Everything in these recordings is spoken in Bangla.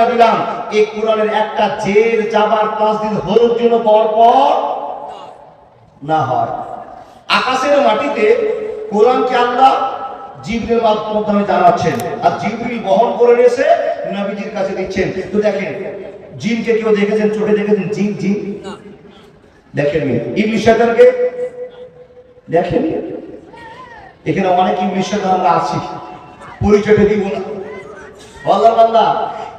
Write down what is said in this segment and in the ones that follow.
দিলাম। এই কোরআনের একটা জের যাবার পাঁচ দিন হলুদ জন্য পর পর না হয়। আকাশের মাটিতে কোরআনকে আল্লাহ জিবরিল মাধ্যমে জানাচ্ছেন। আর জিবরিল বহন করে এসে নবীজির কাছে দিচ্ছেন। তো দেখেন, জিনকে কেউ দেখেছেন, চোখে দেখেছেন? জিন জিন? দেখেননি? ইবলিশ শয়তানকে? দেখেন এখানে অনেক ইবলিশ শয়তান আমরা আছি। পরিচয়টা দিব না। আল্লাহ আল্লাহ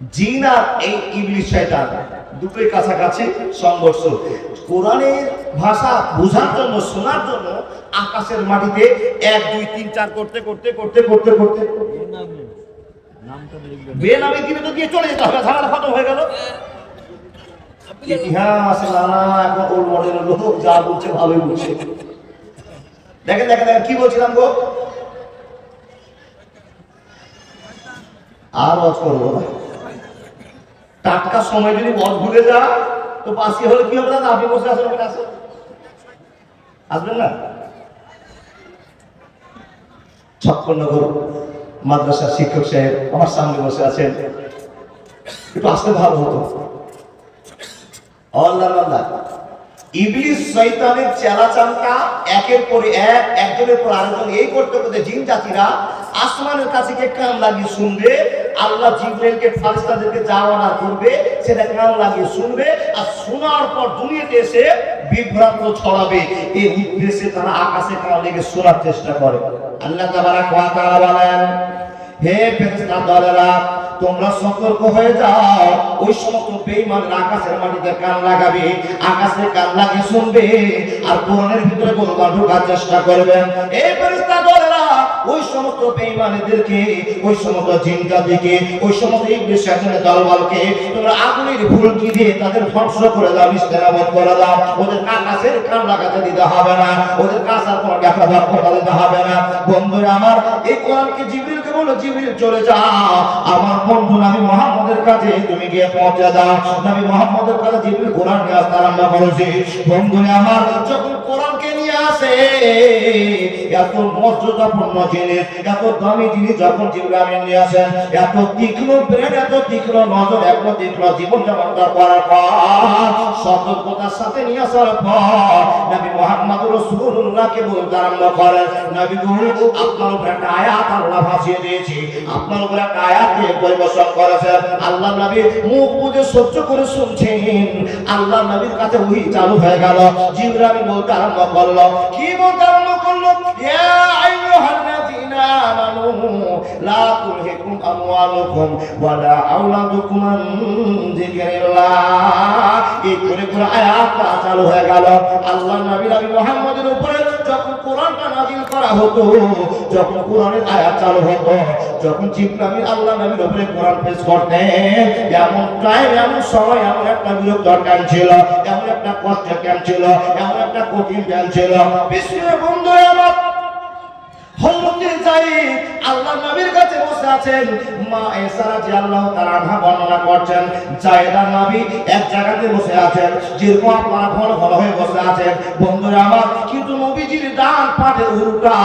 জিন আর এই ইবলিশ শয়তান। দুটোই কাছাকাছি সংঘর্ষ। কোরআনের ভাষা বোঝার জন্য, শোনার জন্য আকাশের মাটিতে এক, দুই, তিন, চার করতে করতে করতে করতে করতে। যা বলছে ভালোই বলছে। দেখেন দেখেন কি বলছিলাম গো? আর টাটকা সময় যদি বধ ভুলে যা তো বাসি হলে কি হবে আপনি বসে আসেন ওখানে আসেন। আসবেন না? ছপ্পন্নগর মাদ্রাসার শিক্ষক সাহেব আমার সামনে বসে আছেন। একটু আসতে ভালো হতো। আল্লাহ আল্লাহ চেলা চামটা একের পর এক, একজনের পর আরেকজন এই করতে করতে জিন জাতিরা আসমানের কাছে গিয়ে কান লাগিয়ে শুনবে, আল্লাহ জিব্রাইলকে ফারিস্তাদেরকে যাওয়ানা করবে, সেটা কান লাগিয়ে শুনবে, আর শোনার পর দুনিয়াতে এসে বিভ্রান্ত ছড়াবে। এই উদ্দেশ্যে তারা আকাশে কান লেগে শোনার চেষ্টা করে। আল্লাহ তাবারাক ওয়া তাআলা বলেন, হে ফেরেশতা দলেরা, তোমরা সতর্ক হয়ে যাও। ওই সমস্ত বেঈমানের আকাশের মাটিতে কান লাগাবে, আকাশে কান লাগিয়ে শুনবে, আর কোরআনের ভিতরে কোনো ঢোকার চেষ্টা করবে। এই ফেরেশতা দলেরা ওই সমস্ত বেঈমানদেরকে, ওই সমস্ত জিন ওই সমস্ত ইবলিস শয়তানের দলবলকে তোমরা আগুনের ফুলকি দিয়ে তাদের ধ্বংস করে দাও, নিস্তেরামত করে দাও। ওদের আকাশের কান লাগাতে দিতে হবে না, ওদের আর কোনো দেখা করতে দিতে হবে না। বন্ধুরা আমার, এই কোরআনকে জিবরিলকে বলো, জিবরিল চলে যাও। আমার বন্ধু নবী মুহাম্মদের কাছে তুমি গিয়ে পৌঁছে দাও। নবী মুহাম্মদের কাছে জিবরিল কোরআন নিয়ে আসতে আরম্ভ করেছে। বন্ধুরা আমার, যখন কোরআনকে আসে এত মর্যাদাপূর্ণ জিনিস এত দামি জিনিস যখন নিয়ে আসেন এত তীক্ষ্ণ ব্রেন, এত তীক্ষ্ণ নজর, এত তীক্ষ্ণ জীবন করার পর, সতর্কতার সাথে নিয়ে আসার পর, নবী মুহাম্মদ রাসূলুল্লাহকে বলতে আরম্ভ করেন নবী গো, আপনার উপরে একটা আয়াত আল্লাহ ভাসিয়ে দিয়েছি। আপনার উপরে একটা আয়াতকে পরিবেশন করেছেন আল্লাহ নবী মুখ বুঝে সহ্য করে শুনছেন। আল্লাহ নবীর কাছে ওই চালু হয়ে গেল। জিবরাইল আমি বলতে আরম্ভ করল কি বলতে আরম্ভ করল? ইয়া আইয়ুহাল্লাযীনা আমানু, লা তুলহিকুম আমওয়ালুকুম ওয়ালা আওলাদুকুম আন এই করে করে আয়াত চালু হয়ে গেল। আল্লাহ নবী নবী মুহাম্মদের উপরে যখন কোরআনটা নাযিল করা হতো, যখন কোরআনের আয়াত চালু হতো, যখন জিব্রাইল আল্লাহ নবীর উপরে কোরআন পেশ করতেন, এমন টাইম এমন সময়, এমন একটা বিরোধ দরকার ছিল, এমন একটা কষ্ট কেন ছিল, এমন একটা কঠিন কেন ছিল। বিশ্বের বন্ধু আমার হলতে চাই আল্লাহ নবীর কাছে আছেন। মা এসারা যে আল্লাহ তাআলা বর্ণনা করছেন আর নবী এক জায়গাতে বসে আছেন, যেরকম আপনারা ঘন ঘন হয়ে বসে আছেন। বন্ধুরা আমার, কিন্তু নবীজির ডান পাটে উল্টা,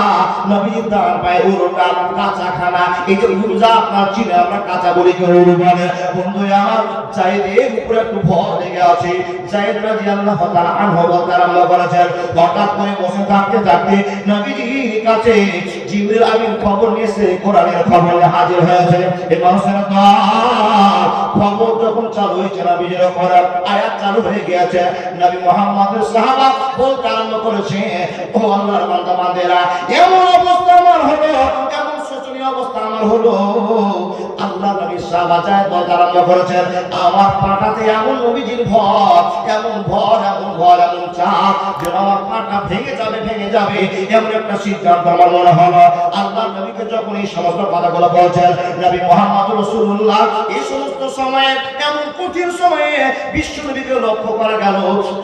নবীজির ডান পায়ে উল্টা কাঁচা খানা এই যে উর্জা আপনার চিনে আমরা কাঁচা বলি কেউ উড়ু বলে বন্ধুরা আমার যায়েদের উপরে একটু ভর লেগে আছে। যায়েদ রাজি আল্লাহ তাআলা আনহু বলতে আরম্ভ করেছেন, হঠাৎ করে বসে থাকতে থাকতে নবীজির কাছে জিবরিল আমিন খবর নিয়েছে, কোরআনের খবর হাজির হয়েছে। এই মানুষের খবর যখন চালু হয়েছে নবী কোরআন আয়াত চালু হয়ে গিয়েছে। নবী মুহাম্মদের সাহাবা বলতে আরম্ভ করেছে, ও আল্লাহর বান্দা, বান্দেরা, এমন অবস্থা আমার হলো অবস্থা আমার হলো। আল্লাহ নবী সাহাবা দরকার আরম্ভ করেছেন। আমার পাটাতে এমন নবীজির ভর, এমন ভর এমন ভর, এমন চাপ যে আমার পাটা ভেঙে যাবে ভেঙে যাবে, এমন একটা সিদ্ধান্ত আমার মনে হলো। আল্লাহ নবীকে যখন এই সমস্ত কথাগুলো বলছেন, নবী মোহাম্মদ রসুল্লাহ এই সমস্ত সময়ে, এমন কঠিন সময়ে বিশ্বনবীকে লক্ষ্য করা গেল,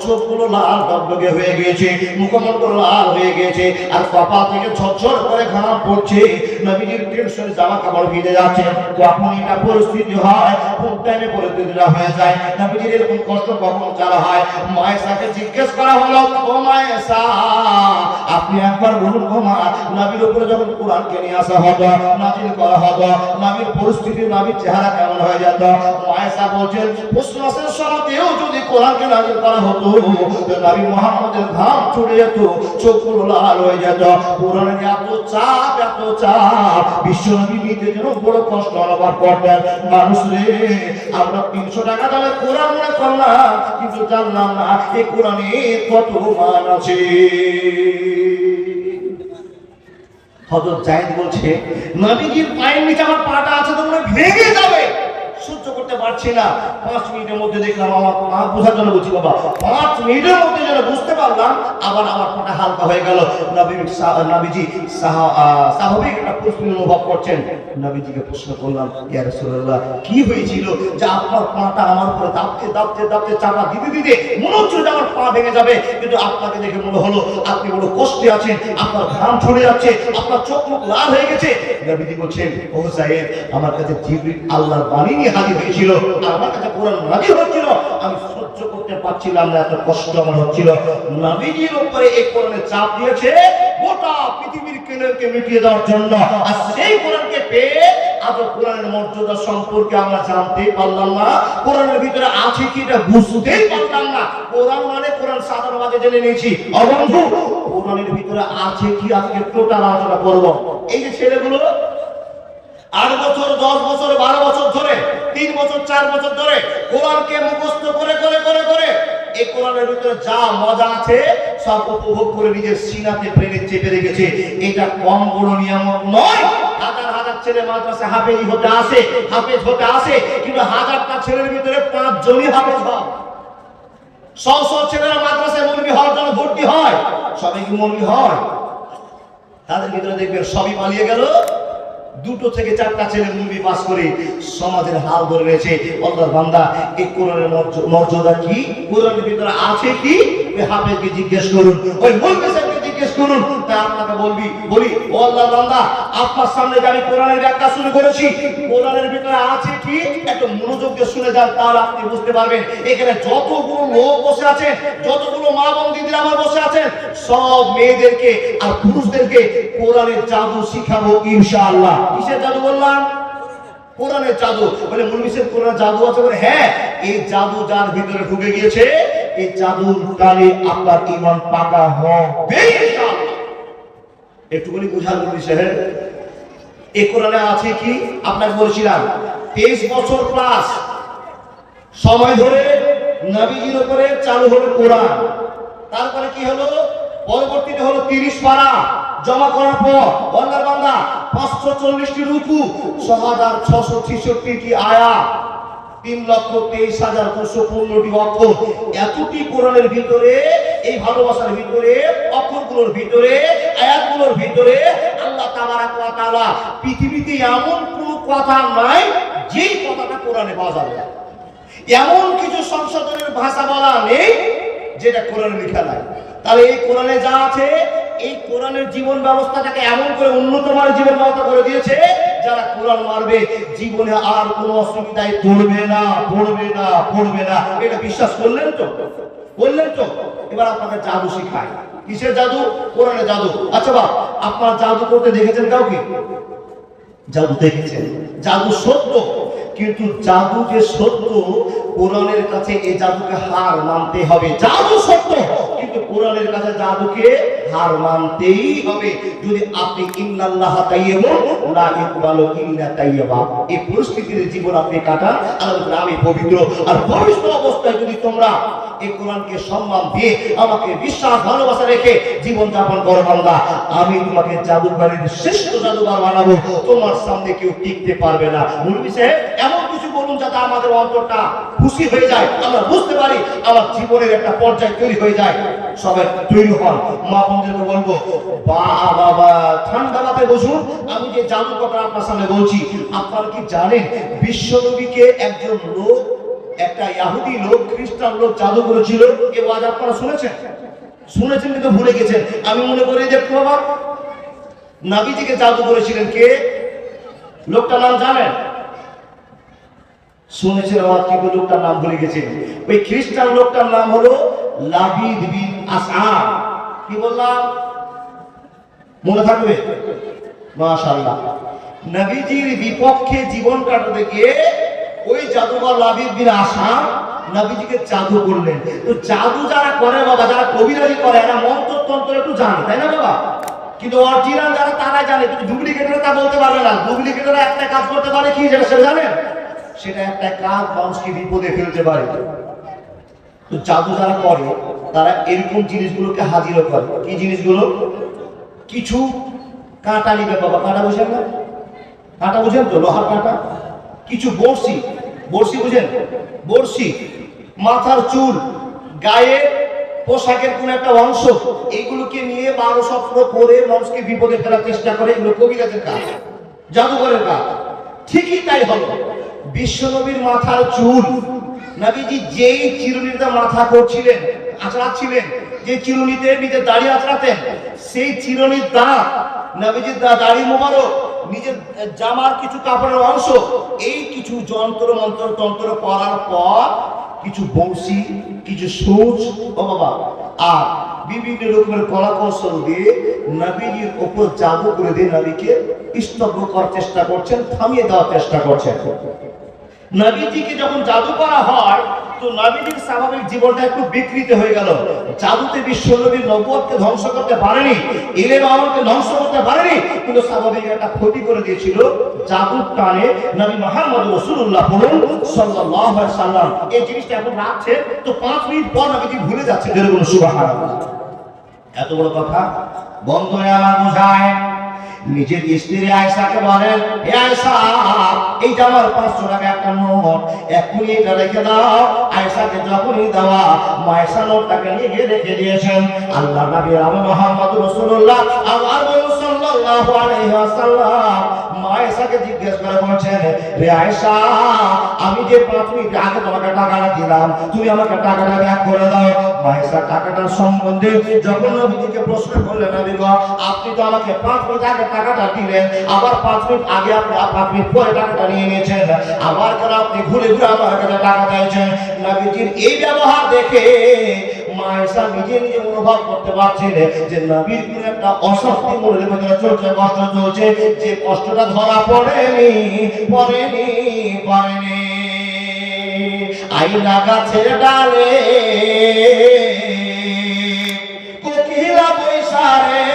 চোখগুলো লাল দগদগে হয়ে গিয়েছে মুখমণ্ডল লাল হয়ে গিয়েছে, আর কপাল থেকে ঝরঝর করে ঘাম পড়ছে। নবীজির টেনশনে জামা কাপড় ভিজে যাচ্ছে। কখন এটা পরিস্থিতি হয়, কোন টাইমে পরিস্থিতিটা হয়ে যায়? নবীজির এরকম কষ্ট কখন চালা হয়? মায়েসাকে জিজ্ঞেস করা হলো, ও মায়েসা আপনি একবার বলুন ও মা নবীর উপরে যখন কোরআনকে নিয়ে আসা হতো, নাজিল করা হতো, নবীর পরিস্থিতি, নবীর চেহারা কেমন হয়ে যেত? মায়েসা বলছেন প্রশ্নের সময়তেও যদি কোরআনকে নাজিল করা হতো নবী মোহাম্মদের ঘাম ছুটে যেত, চোখগুলো লাল হয়ে যেত। কোরআনের এত চাপ এত চাপ, বিশ্বনবী নিতে যেন বড় কষ্ট অনুভব করতেন। মানুষ রে, আমরা তিনশো টাকা দামে কোরআন মনে করলাম, কিন্তু জানলাম না এই কোরআনে কত মান আছে। হযরত জায়েদ বলছে নবীজির পায়ের নিচে আমার পাটা আছে তোমরা ভেঙে যাবে। করতে পারছি না। পাঁচ মিনিটের মধ্যে দেখলাম আমার পা বোঝার জন্য বলছি, বাবা, পাঁচ মিনিটের মধ্যে যেন বুঝতে পারলাম, আবার আমার পাটা হালকা হয়ে গেল। নবী নবীজি সাহা- স্বাভাবিক একটা প্রশ্ন অনুভব করছেন। নবীজিকে প্রশ্ন করলাম, ইয়া রাসূলুল্লাহ, কি হয়েছিল যে আপনার পাটা আমার উপরে দাবতে দাবতে দাবতে চাপা দিতে দিতে মনে হচ্ছিল যে আমার পা ভেঙে যাবে, কিন্তু আপনাকে দেখে মনে হলো আপনি বড় কষ্টে আছেন, আপনার ঘাম ছড়ে যাচ্ছে, আপনার চোখ মুখ লাল হয়ে গেছে। নবীজি বলছেন, ও সাহেব, আমার কাছে জিবরিল আল্লাহর বাণী নিয়ে হাজির হয়েছিল। আর আমার কাছে কোরআন নাজিল হচ্ছিল, আমি সহ্য করতে পারছিলাম না, এত কষ্ট আমার হচ্ছিল। নবীজির উপরে এই কোরআনের চাপ দিয়েছে, গোটা পৃথিবীর মিটিয়ে দেওয়ার জন্য। আর সেই কোরআনকে পেয়ে কোরআনের মর্যাদা সম্পর্কে আমরা জানতেই পারলাম না। কোরআনের ভিতরে আছে কি এটা বুঝতেই পারলাম না। কোরআন মানে কোরআন সাধারণভাবে জেনে নিয়েছি। অবন্ধু কোরআনের ভিতরে আছে কি আজকে টোটাল আলোচনা করব? এই যে ছেলেগুলো আট বছর, দশ বছর, বারো বছর ধরে, তিন বছর, চার বছর ধরে কোরআনকে মুখস্থ করে করে করে করে এই কোরআনের ভিতরে যা মজা আছে সব উপভোগ করে নিজের সিনাতে প্রেমে চেপে রেখেছে। এটা কম বড় নিয়ামক নয়। হাজার হাজার ছেলে মাদ্রাসা হাফেজ হতে আসে, হাফেজ হতে আসে, কিন্তু হাজারটা ছেলের ভিতরে পাঁচ জনই হাফেজ হয়। শ শ ছেলেরা মাদ্রাসায় মৌলবি হওয়ার জন্য ভর্তি হয়, সবাই কি মৌলবি হয়? তাদের ভিতরে দেখবেন সবই পালিয়ে গেল। দুটো থেকে চারটা ছেলে মুভি পাস করে সমাজের হাল ধরে রয়েছে। আল্লাহর বান্দা, এই কোরআনের মর্য- মর্যাদা কি? কোরআনের ভিতরে আছে কি? হাফেজকে জিজ্ঞেস করুন। ওই মুলবি সাহেবকে জিজ্ঞেস করুন তাই বলবি, বলি, ও আল্লাহর বান্দা, আপনার সামনে আমি কোরআনের ব্যাখ্যা শুরু করেছি, কোরআনের ভিতরে আছে কি? একটু মনোযোগ দিয়ে শুনে যান, তাহলে আপনি বুঝতে পারবেন। এখানে যতগুলো লোক বসে আছেন যতগুলো মা বোন আমার বসে আছেন, সব মেয়েদেরকে আর পুরুষদেরকে কোরআনের জাদু শিখাবো কিসের জাদু বললাম? কোরআনের জাদু। কোরআন জাদু আছে বলে হ্যাঁ এই জাদু যার ভিতরে ঢুকে গিয়েছে, এই জাদুর কালে আপনার ইমান পাকা হবে একটুখানি বুঝাল মুলমি সাহেব এই কোরআনে আছে কি? আপনাকে বলেছিলাম, তেইশ বছর প্লাস সময় ধরে নবীজির উপরে চালু হলো কোরআন। তারপরে কি হলো? পরবর্তীতে হলো তিরিশ পারা জমা করার পর, বন্দার বান্দা, পাঁচশো চল্লিশটি রুকু ছ হাজার ছশো ছেষট্টি আয়া তিন লক্ষ তেইশ হাজার দুশো পনেরোটি অক্ষর। এতটি কোরআনের ভিতরে এই ভালোবাসার ভিতরে অক্ষরগুলোর ভিতরে, আয়াতগুলোর ভিতরে আল্লাহ তাবারাক পৃথিবীতে এমন কোনো কথা নাই যেই কথাটা কোরআনে পাওয়া যাবে। এমন কিছু সংশোধনের ভাষা বলা নেই যেটা কোরআনে লেখা নাই। তাহলে এই কোরআনে যা আছে, এই কোরআনের জীবন ব্যবস্থাটাকে এমন করে উন্নত মানের জীবন ব্যবস্থা করে দিয়েছে, যারা কোরআন মারবে, জীবনে আর কোনো অসুবিধায় পড়বে না পড়বে না পড়বে না। এটা বিশ্বাস করলেন তো? বললেন তো এবার আপনাকে জাদু শিখায় কিসের জাদু? কোরআনের জাদু। আচ্ছা বা আপনারা জাদু করতে দেখেছেন কাউকে? জাদু দেখেছেন। জাদু সত্য কিন্তু জাদু যে সত্য কোরআনের কাছে এই জাদুকে হার মানতে হবে। জাদু সত্য কিন্তু কোরআনের কাছে জাদুকে হার মানতেই হবে। যদি আপনি ইন্নাল্লাহ তাইয়্যিবুন লা ইকবালু ইল্লা তাইয়্যিবা। এই পরিস্থিতির জীবন আপনি কাটান বলেন, আমি পবিত্র। আর পবিত্র অবস্থায় যদি তোমরা এই কোরআনকে সম্মান দিয়ে আমাকে বিশ্বাস, ভালোবাসা রেখে জীবন যাপন করো আমি তোমাকে জাদুকারীর শ্রেষ্ঠ জাদুকার বানাবো। তোমার সামনে কেউ টিকতে পারবে না। মুরবি এমন কিছু বলুন যাতে আমাদের অন্তরটা খুশি হয়ে যায়। আমরা বুঝতে পারি আমার জীবনের একটা পর্যায় তৈরি হয়ে যায়। সবাই তৈরি হন। মা বলব বা বাবা ঠান্ডা মাথায় বসুন। আমি যে জাদু কথা আপনার সামনে বলছি, আপনারা কি জানেন, বিশ্বনবীকে একজন লোক একটা লোক, খ্রিস্টান লোক জাদু করেছিল আপনারা শুনেছেন? শুনেছেন কিন্তু ভুলে গেছেন। আমি মনে করি যে বাবা নাবিজিকে জাদু করেছিলেন কে? লোকটার নাম জানেন? আমার কি করে লোকটার নাম ভুলে গেছেন। ওই খ্রিস্টান লোকটার নাম হলো লাবিদ বিন কি বললাম? মনে থাকবে? মাশাআল্লাহ। নবীজির বিপক্ষে জীবন কাটাতে গিয়ে ওই জাদুঘর লাবিদ বিন আসাম নবীজিকে জাদু করলেন। তো জাদু যারা করে বাবা, যারা কবিরাজি করে, এরা মন্ত্র তন্ত্র একটু জানে, তাই না বাবা? কিন্তু অরিজিনাল যারা তারা জানে, কিন্তু ডুপ্লিকেটরা তা বলতে পারবে না। ডুপ্লিকেটরা একটা কাজ করতে পারে কি যেটা সেটা জানেন সেটা একটা কাজ মানুষকে বিপদে ফেলতে পারে? তো জাদু যারা করে, তারা এরকম জিনিসগুলোকে হাজিরও করে। কি জিনিসগুলো? কিছু কাঁটা নিবে বাবা, কাঁটা বুঝেন না? কাঁটা বুঝেন তো? লোহার কাঁটা? কিছু বড়শি বড়শি বুঝেন? বড়শি, মাথার চুল, গায়ে পোশাকের কোন একটা অংশ এইগুলোকে নিয়ে বারো স্বপ্ন করে মানুষকে বিপদে ফেলার চেষ্টা করে, এগুলো কবিরাজের কাজ, জাদুঘরের কাজ। ঠিকই তাই হলো বিশ্বনবীর মাথার চুল, নবীজি যেই চিরুনিতে মাথা করছিলেন, আঁচড়াচ্ছিলেন, যে চিরুনিতে নিজের দাড়ি আঁচড়াতেন, সেই চিরুনির দাঁত নবীজির দাড়ি মোবারক নিজের জামার কিছু কাপড়ের অংশ, এই কিছু যন্ত্র মন্ত্র তন্ত্র করার পর কিছু বংশী কিছু সূচ, ও বাবা, আর বিভিন্ন রকমের কলা কৌশল দিয়ে নবীজির ওপর জাদু করে দিয়ে নবীকে স্তব্ধ করার চেষ্টা করছেন, থামিয়ে দেওয়ার চেষ্টা করছেন। নবীজিকে যখন জাদু করা হয় তো নবীজির স্বাভাবিক জীবনটা একটু বিকৃত হয়ে গেল। জাদুতে বিশ্ব নবীর ধ্বংস করতে পারেনি, ইলেম আমলকে ধ্বংস করতে পারেনি, কিন্তু স্বাভাবিক একটা ক্ষতি করে দিয়েছিল জাদুর টানে নবী মোহাম্মদ রসুল্লাহ বলুন সাল্লাল্লাহু আলাইহি সাল্লাম। এই জিনিসটা এখন রাখছে, তো পাঁচ মিনিট পর নবীজি ভুলে যাচ্ছে। যেরকম সুবহানাল্লাহ। এত বড় কথা? বন্ধ হয়ে আমার বোঝায় নিজের স্ত্রী আয়সাকে বলেন, হে আয়সা এই আমার পাঁচশো টাকা একটা নোট এখনই এটা রেখে দাও। আয়সাকে যখনই দেওয়া মায়সা নোটটাকে নিয়ে রেখে দিয়েছেন আল্লাহ নবী মোহাম্মদ রসুল্লাহ আমার সাল্লাল্লাহু আলাইহি ওয়াসাল্লাম মায়েশাকে জিজ্ঞেস করে বলছেন, রে আয়েশা, আমি যে পাঁচ মিনিট আগে তোমাকে টাকাটা দিলাম, তুমি আমাকে টাকাটা ব্যাক করে দাও। মায়েশা টাকাটার সম্বন্ধে যখন নবীজিকে প্রশ্ন করলেন, নবী গো, আপনি তো আমাকে পাঁচ মিনিট আগে টাকাটা দিলেন, আবার পাঁচ মিনিট আগে আপনি পাঁচ মিনিট পরে টাকাটা নিয়ে নিয়েছেন, আবার কেন আপনি ঘুরে ঘুরে আমার কাছে টাকা চাইছেন? নবীজির এই ব্যবহার দেখে মায়েশা নিজে নিজে অনুভব করতে পারছেন যে নবীর কোন একটা অস্বস্তি মনের ভেতরে চলছে, কষ্ট চলছে। যে কষ্টটা ধরা পড়েনি পড়েনি পড়েনি। আইনা গাছের ডালে কোকিলা বৈশারে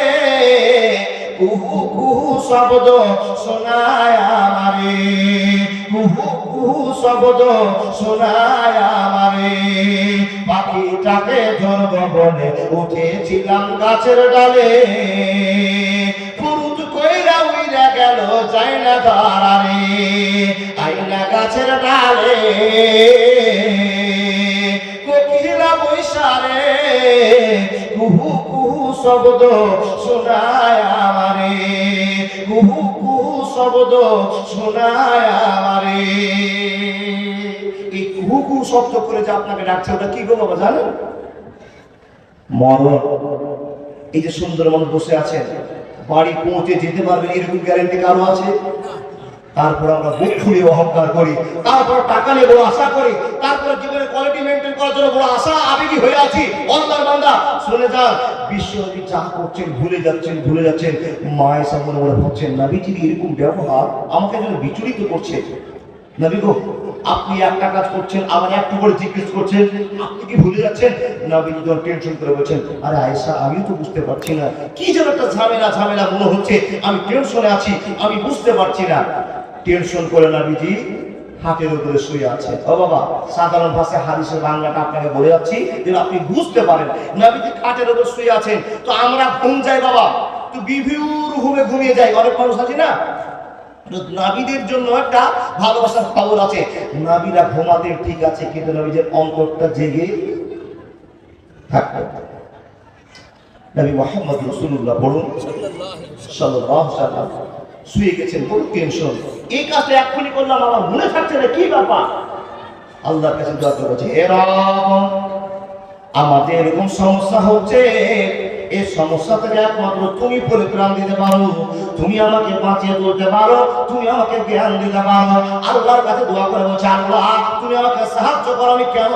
কুহু কুহু শব্দ শোনায় আমারে। কুহু শব্দ শোনায় আমারে। পাখিটাকে ধরব বলে উঠেছিলাম গাছের ডালে। ফুরুত কইরা উইরা গেল যাই না দাঁড়ারে আইনা গাছের ডালে। কুহু কুহু শব্দ শোনায় আমারে। কুহু কুহু শব্দ শোনায় আমারে। এই শব্দ করে যে আপনাকে ডাকছে, ওটা কি গো বাবা, জানেন? মরণ। এই যে সুন্দর মানুষ বসে আছেন বাড়ি পৌঁছে যেতে পারবেন এরকম গ্যারেন্টি কারও আছে? তারপর আমরা বুক ফুলে অহংকার করি, তারপর টাকা নিয়ে আশা করি, তারপর মেনটেন করার জন্য বড় আশা হয়ে আছি। অন্ধার বান্দা, শুনে যান যা করছেন, ভুলে যাচ্ছেন ভুলে যাচ্ছেন, মায়ের সামনে মনে এরকম ব্যবহার আমাকে যেন বিচলিত করছে? নবী গো, আপনি একটা কাজ করছেন, আবার একটু করে জিজ্ঞেস করছেন, আপনি কি ভুলে যাচ্ছেন? নবী যখন টেনশন করে বলছেন, আরে আয়েশা, আমিও তো বুঝতে পারছি না। কি যেন একটা ঝামেলা ঝামেলা মনে হচ্ছে, আমি টেনশনে আছি, আমি বুঝতে পারছি না। টেনশন করে নবীজি হাতের উপরে শুয়ে আছে। ও বাবা, সাধারণ ভাষায় হাদিসের বাংলাটা আপনাকে বলে যাচ্ছি, যেন আপনি বুঝতে পারেন। নবীজি খাটের উপর শুয়ে আছেন, তো আমরা ঘুম যাই বাবা। তো বিভিন্নভাবে ঘুমিয়ে যাই, অনেক মানুষ আছে না? নাবিদের জন্য একটা ভালোবাসার খবর আছে। নাবিরা ঘুমাতে ঠিক আছে, কিন্তু নবীদের অন্তরটা জেগে থাকবে। নবী মোহাম্মদ রসুল্লাহ বলুন, সাল্লাল্লাহু আলাইহি ওয়াসাল্লাম। শুয়ে গেছেন বড় টেনশন এই কাজটা এক্ষুনি করলাম, আমার মনে থাকছে না, কি ব্যাপার? আল্লাহর কাছে দোয়া করে বলছে হে আমাদের এরকম সমস্যা হচ্ছে। এই সমস্যা থেকে একমাত্র তুমি পরিত্রাণ দিতে পারো। তুমি আমাকে বাঁচিয়ে তুলতে পারো, তুমি আমাকে জ্ঞান দিতে পারো। আল্লাহর কাছে দোয়া করে বলছে, আল্লাহ, তুমি আমাকে সাহায্য করো, আমি কেন